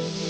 Mm-hmm.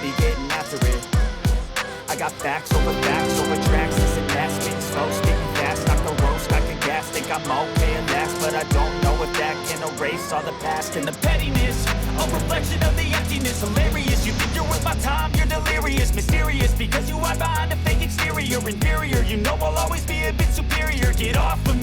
be getting after it. I got facts over facts over tracks, this and that Spitting slow, spitting fast, knock the roast, I can gas Think I'm okay at last, but I don't know if that can erase all the past And the pettiness, a reflection of the emptiness Hilarious, you think you're worth my time, you're delirious. Mysterious, because you hide behind a fake exterior Inferior, you know I'll always be a bit superior. Get off of me,